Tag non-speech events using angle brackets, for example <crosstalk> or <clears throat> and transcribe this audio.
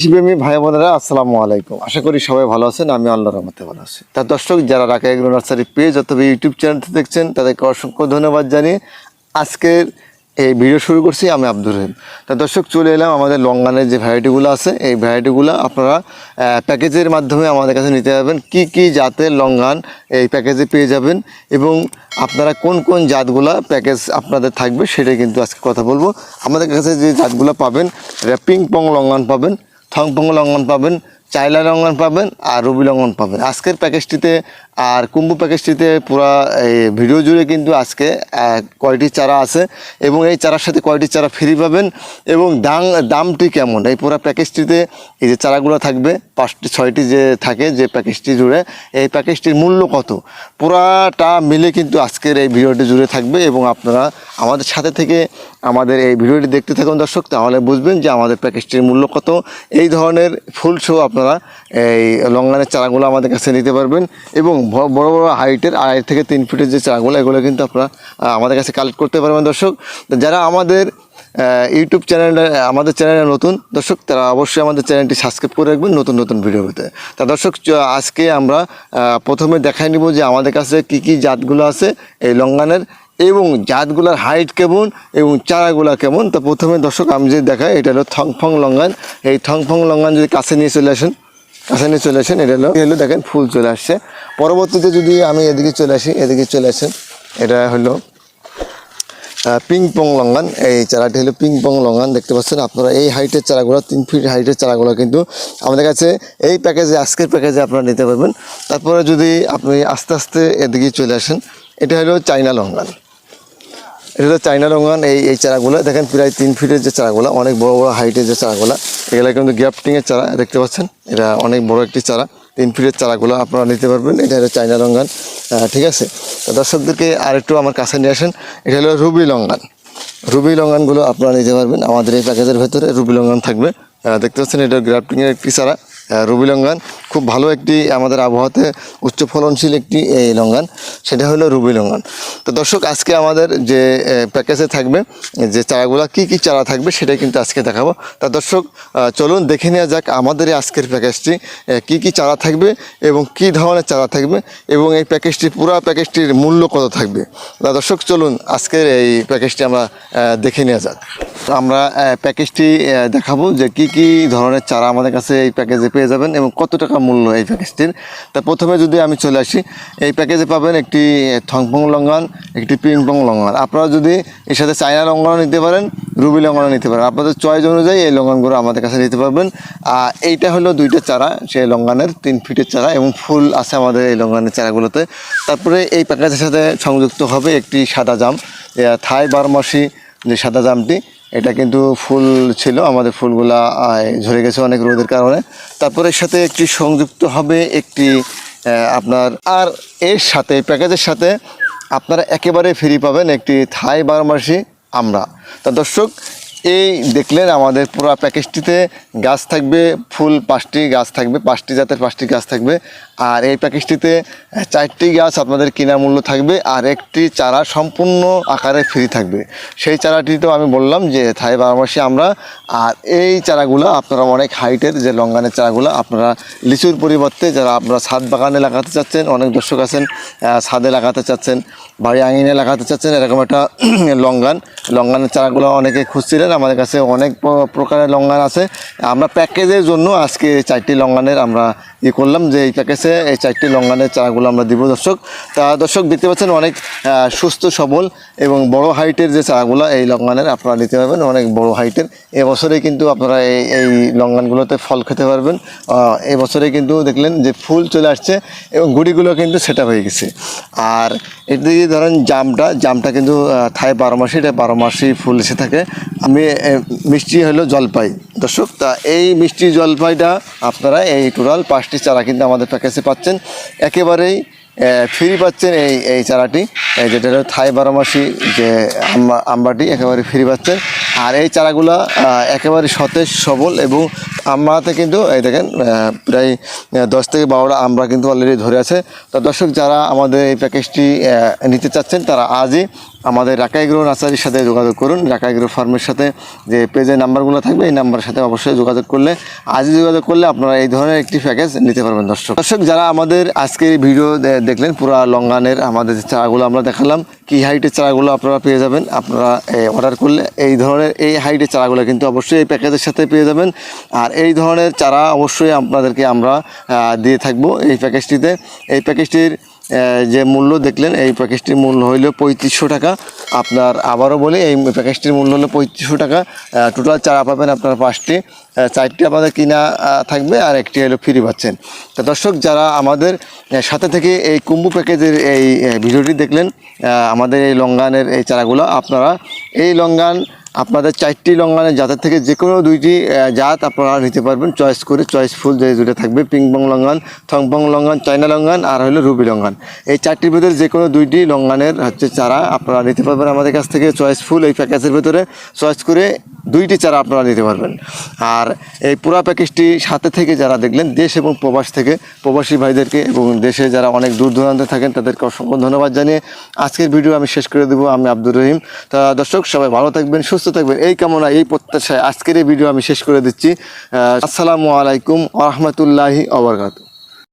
কৃষিপ্রেমী ভাই বোনেরা আসসালামু আলাইকুম। আশা করি সবাই ভালো আছেন আমি আল্লাহর রহমতে ভালো আছি। তার দর্শক, যারা রাখা এগুলো নার্সারি পেজ অথবা ইউটিউব চ্যানেলটি দেখছেন, তাদেরকে অসংখ্য ধন্যবাদ জানিয়ে আজকের এই ভিডিও শুরু করছি আমি আব্দুর রহিম। তা দর্শক, চলে এলাম আমাদের লঙ্গানের যে ভ্যারাইটিগুলো আছে, এই ভ্যারাইটিগুলো আপনারা প্যাকেজের মাধ্যমে আমাদের কাছে নিতে পারবেন কি কি জাতের লঙ্গান এই প্যাকেজে পেয়ে যাবেন এবং আপনারা কোন কোন জাতগুলো প্যাকেজ আপনাদের থাকবে সেটাই কিন্তু আজকে কথা বলব। আমাদের কাছে যে জাতগুলো পাবেন, এটা পিং পং লঙ্গান পাবেন। থংপং লঙ্গন পাবেন চাইলা লঙ্গন পাবেন, আর রবি লঙ্গন পাবেন। আজকের প্যাকেজটিতে আর কুম্ভু প্যাকেজটিতে পুরা এই ভিডিও জুড়ে কিন্তু আজকে কয়টি চারা আছে এবং এই চারার সাথে কয়টি চারা ফ্রি পাবেন এবং দাম দামটি কেমন? এই পুরো প্যাকেজটিতে এই যে চারাগুলো থাকবে, পাঁচটি, ছয়টি যে থাকে যে প্যাকেজটি জুড়ে, এই প্যাকেজটির মূল্য কত? পুরাটা মিলে কিন্তু আজকের এই ভিডিওটি জুড়ে থাকবে এবং আপনারা আমাদের সাথে থেকে আমাদের এই ভিডিওটি দেখতে থাকুন দর্শক, তাহলে বুঝবেন যে আমাদের প্যাকেজটির মূল্য কত। এই ধরনের ফুল শো আপনারা এই লঙ্গানের চারাগুলো আমাদের কাছে নিতে পারবেন এবং বড় বড় হাইটের আড়াই থেকে তিন ফিটের যে চারাগুলো, এগুলো কিন্তু আপনারা আমাদের কাছে কালেক্ট করতে পারবেন দর্শক। যারা আমাদের ইউটিউব চ্যানেলটা আমাদের চ্যানেলে নতুন, দর্শক, তারা অবশ্যই আমাদের চ্যানেলটি সাবস্ক্রাইব করে রাখবেন নতুন নতুন ভিডিও পেতে তা দর্শক আজকে আমরা প্রথমে দেখাই নিব যে আমাদের কাছে কি কি জাতগুলো আছে এই লঙ্গানের এবং জাতগুলার হাইট কেমন এবং চারাগুলা কেমন? তো প্রথমে দর্শক, আমি যদি দেখাই, এটা হলো থংফং লঙ্গান। এই থংফং লঙ্গান যদি কাছে নিয়ে চলে আসেন, কাছে নিয়ে চলে আসেন, এটা হলো হলো দেখেন, ফুল চলে আসছে। পরবর্তীতে যদি আমি এদিকে চলে আসি, এদিকে চলে আসেন, এটা হলো পিং পং লঙ্গান। এই চারাটি হলো পিং পং লঙ্গান, দেখতে পাচ্ছেন আপনারা। এই হাইটের চারাগুলো, তিন ফিট হাইটের চারাগুলো কিন্তু আমাদের কাছে এই প্যাকেজে আজকের প্যাকেজে আপনারা নিতে পারবেন। তারপরে যদি আপনি আস্তে আস্তে এদিকে চলে আসেন, এটা হলো চাইনা লঙ্গান। এটা হলো চাইনা রঙান, এই এই চারাগুলো। দেখেন প্রায় তিন ফিটের যে চারাগুলো, অনেক বড় বড় হাইটের যে চারাগুলো। এগুলো কিন্তু গ্যাপটিংয়ের চারা, দেখতে পাচ্ছেন? এটা অনেক বড় একটি চারা। তিন ফিটের চারাগুলো আপনারা নিতে পারবেন। এটা হলো চাইনা রঙান। ঠিক আছে? তো দর্শকদেরকে আরেকটু আমার কাছে নিয়ে আসেন। এটা হলো রুবি লঙ্গান। রুবি লঙ্গানগুলো আপনারা নিতে পারবেন। আমাদের এই প্যাকেজের ভেতরে রুবি লঙ্গান থাকবে। দেখতে পাচ্ছেন এটা গ্রাফটিংয়ের একটি চারা। Ruby longan. খুব ভালো একটি, আমাদের আবহাওয়াতে উচ্চ ফলনশীল একটি এই লঙ্গান। সেটা হলো রুবি লঙ্গান। তো দর্শক, আজকে আমাদের যে প্যাকেজে থাকবে, যে চারাগুলো, কি কি চারা থাকবে সেটাই কিন্তু আজকে দেখাবো। তা দর্শক চলুন দেখে নেওয়া যাক আমাদের আজকের প্যাকেজটি কি কি চারা থাকবে এবং কি ধরনের চারা থাকবে এবং এই প্যাকেজটি পুরো প্যাকেজটির মূল্য কত থাকবে। তা দর্শক, চলুন আজকের এই প্যাকেজটি আমরা দেখে নেওয়া যাক। আমরা প্যাকেজটি দেখাবো যে কি কি ধরনের চারা আমাদের কাছে এই প্যাকেজে পেয়ে যাবেন এবং কত টাকা মূল্য এই প্যাকেজটির। তা প্রথমে যদি আমি চলে আসি, এই প্যাকেজে পাবেন একটি থংপং লঙ্গান, একটি পিংপং লঙ্গান। আপনারা যদি এর সাথে চায়না লঙ্গানও নিতে পারেন, রুবি লঙ্গানও নিতে পারেন। আপনাদের চয়েস অনুযায়ী এই লঙ্গানগুলো আমাদের কাছে নিতে পারবেন। আর এইটা হলো দুইটা চারা, সেই লঙ্গানের তিন ফিটের চারা এবং ফুল আছে আমাদের এই লঙ্গানের চারাগুলোতে। তারপরে এই প্যাকেজের সাথে সংযুক্ত হবে একটি সাদা জাম থাই বারমাসি যে সাদা জামটি। এটা কিন্তু ফুল ছিল, আমাদের ফুলগুলা ঝরে গেছে অনেক রোদের কারণে। তারপরে এর সাথে একটি সংযুক্ত হবে একটি আপনার, আর এর সাথে, প্যাকেজের সাথে আপনারা একেবারে ফ্রি পাবেন একটি থাই বারমাসি আমরা। তা দর্শক এই দেখলেন আমাদের পুরো প্যাকেজটিতে গাছ থাকবে, ফুল পাঁচটি গাছ থাকবে, পাঁচটি জাতের পাঁচটি গাছ থাকবে। আর এই প্যাকেজটিতে চারটি গাছ আপনাদের কিনা মূল্য থাকবে আর একটি চারা সম্পূর্ণ আকারে ফ্রি থাকবে। সেই চারাটি তো আমি বললাম যে থাই বারমাসি আমরা, আর এই চারাগুলো আপনারা অনেক হাইটের যে লঙ্গানের চারাগুলো, আপনারা লিচুর পরিবর্তে যারা আপনারা ছাদ বাগানে লাগাতে চাচ্ছেন, অনেক দর্শক আছেন ছাদে লাগাতে চাচ্ছেন, বাড়ি আঙিনে লাগাতে চাচ্ছেন, এরকম একটা <clears throat> লঙ্গান, লঙ্গানের চারাগুলো অনেকে খুঁজছিলেন। আমাদের কাছে অনেক প্রকারের লঙ্গান আছে। আমরা প্যাকেজের জন্য আজকে চারটি লঙ্গানের আমরা ই করলাম যে এই প্যাকেজে এই চারটি লঙ্গানের চারাগুলো আমরা দিব। দর্শক, তা দর্শক দেখতে পাচ্ছেন অনেক সুস্থ, সবল এবং বড় হাইটের যে চারাগুলো, এই লঙ্গানের আপনারা নিতে পারবেন। অনেক বড় হাইটের। এবছরে কিন্তু আপনারা এই এই লঙ্গানগুলোতে ফল খেতে পারবেন। এবছরে কিন্তু দেখলেন যে ফুল চলে আসছে এবং গুড়িগুলো কিন্তু সেটা হয়ে গেছে। আর এদিকে ধরেন জামটা জামটা কিন্তু থাই বারো মাসে, এটা বারো মাসেই ফুল এসে থাকে। মিষ্টি হলো জলপাই। দর্শক, তা এই মিষ্টি জলপাইটা আপনারা এই টোটাল পাঁচটি চারা কিন্তু আমাদের প্যাকেজে পাচ্ছেন। একেবারেই ফ্রি পাচ্ছেন এই এই চারাটি। যেটা হলো থাই বারোমাসি যে আম্বা- আম্বাটি একেবারে ফ্রি পাচ্ছেন। আর এই চারাগুলো একেবারে সতেজ, সবল এবং আমরাতে কিন্তু, এই দেখেন প্রায় দশ থেকে বারোটা আমরা কিন্তু অলরেডি ধরে আছে। তো দর্শক, যারা আমাদের এই প্যাকেজটি নিতে চাচ্ছেন, তারা আজই আমাদের রাকাইগ্রহ নার্সারির সাথে যোগাযোগ করুন। রাকাইগ্রহ ফার্মের সাথে যে পেজে নাম্বারগুলো থাকবে, এই নাম্বারের সাথে অবশ্যই যোগাযোগ করলে, আজই যোগাযোগ করলে আপনারা এই ধরনের একটি প্যাকেজ নিতে পারবেন, দর্শক। দর্শক, যারা আমাদের আজকের ভিডিও দেখলেন, পুরা লঙ্গানের আমাদের চারাগুলো আমরা দেখালাম, কি হাইটের চারাগুলো আপনারা পেয়ে যাবেন, আপনারা অর্ডার করলে এই ধরনের এই হাইটের চারাগুলো কিন্তু অবশ্যই এই প্যাকেজের সাথে পেয়ে যাবেন। আর এই ধরনের চারা অবশ্যই আপনাদেরকে আমরা দিয়ে থাকব এই প্যাকেজটিতে। এই প্যাকেজটির যে মূল্য দেখলেন, এই প্যাকেজটির মূল্য হইল পঁয়ত্রিশশো টাকা। আপনার আবারও বলি, এই প্যাকেজটির মূল্য হলো পঁয়ত্রিশশো টাকা। টোটাল চারা পাবেন আপনার পাঁচটি চারটি আমাদের কিনা থাকবে আর একটি হলো ফ্রি পাচ্ছেন। তো দর্শক, যারা আমাদের সাথে থেকে এই কুম্ভু প্যাকেজের এই ভিডিওটি দেখলেন আমাদের এই লঙ্গানের এই চারাগুলো, আপনারা এই লঙ্গান আপনাদের চারটি লঙ্গানের জাতের থেকে যে কোনো দুইটি জাত আপনারা নিতে পারবেন। চয়েস করে চয়েস ফুল যে দুটো থাকবে পিংপং লঙ্গান থংপং লঙ্গান চাইনা লঙ্গান আর হলো রুবি লঙ্গান এই চারটির ভিতরে যে কোনো দুইটি লঙ্গানের হচ্ছে চারা আপনারা নিতে পারবেন আমাদের কাছ থেকে চয়েস ফুল এই প্যাকেজের ভিতরে। চয়েস করে দুইটি চারা আপনারা নিতে পারবেন। আর এই পুরা প্যাকেজটি সাথে থেকে যারা দেখলেন দেশ এবং প্রবাস থেকে, প্রবাসী ভাইদেরকে এবং দেশে যারা অনেক দূর দূরান্তে থাকেন, তাদেরকে অসংখ্য ধন্যবাদ জানিয়ে আজকের ভিডিও আমি শেষ করে দেবো। আমি আব্দুর রহিম। তা দর্শক, সবাই ভালো থাকবেন, সুস্থ থাকবেন। এই কামনা এই প্রত্যাশায় আজকের এই ভিডিও আমি শেষ করে দিচ্ছি। আসসালামু আলাইকুম রহমতুল্লাহি আবরকাত